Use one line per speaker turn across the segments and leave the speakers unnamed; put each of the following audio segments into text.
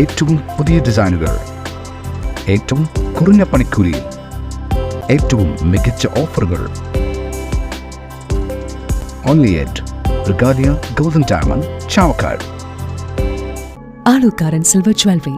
ഏറ്റവും പുതിയ ഡിസൈനുകൾ ഏറ്റവും കുറഞ്ഞ പണിക്കൂലിയിൽ ഏറ്റവും മികച്ച ഓഫറുകൾ. Only at Regalia golden diamond Chavakkad
Alukkaran silver jewellery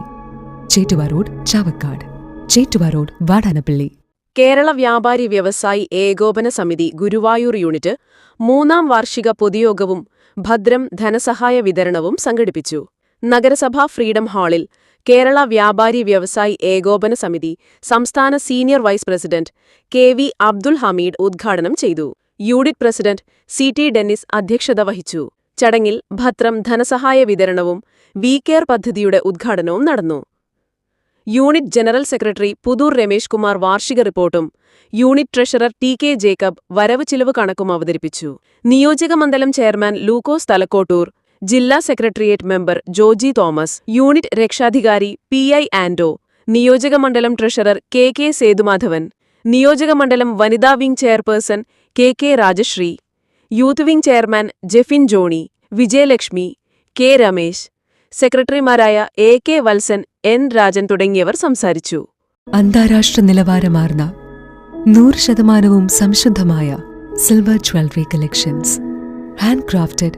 Chettuva road Chavakkad Chettuva road Vadanappally.
Kerala Vyapari Vyavasayi Ekopana സമിതി ഗുരുവായൂർ യൂണിറ്റ് മൂന്നാം വാർഷിക പൊതുയോഗവും ഭദ്രം ധനസഹായ വിതരണവും സംഘടിപ്പിച്ചു. നഗരസഭാ ഫ്രീഡം ഹാളിൽ കേരള വ്യാപാരി വ്യവസായി ഏകോപന സമിതി സംസ്ഥാന senior vice president K V Abdul Hameed ഉദ്ഘാടനം ചെയ്തു. Unit president C T Dennis അധ്യക്ഷത വഹിച്ചു. ചടങ്ങിൽ ഭദ്രം ധനസഹായ വിതരണവും വി കെയർ പദ്ധതിയുടെ ഉദ്ഘാടനവും നടന്നു. Unit general secretary Puthur Ramesh Kumar വാർഷിക റിപ്പോർട്ടും unit treasurer T K Jacob വരവ് ചിലവ് കണക്കും അവതരിപ്പിച്ചു. നിയോജകമണ്ഡലം ചെയർമാൻ ലൂക്കോസ് തലക്കോട്ടൂർ ജില്ലാ secretariat member Joji Thomas unit രക്ഷാധികാരി പി ഐ ആൻഡോ നിയോജക മണ്ഡലം ട്രഷറർ കെ കെ സേതുമാധവൻ നിയോജക മണ്ഡലം വനിതാ wing chairperson K K Rajasree youth wing chairman Jefin Johny Vijayalakshmi K Ramesh സെക്രട്ടറിമാരായ A K Valsan N Rajan തുടങ്ങിയവർ സംസാരിച്ചു.
അന്താരാഷ്ട്ര നിലവാരമാർന്ന നൂറ് ശതമാനവും സംശുദ്ധമായ silver jewellery collections hand crafted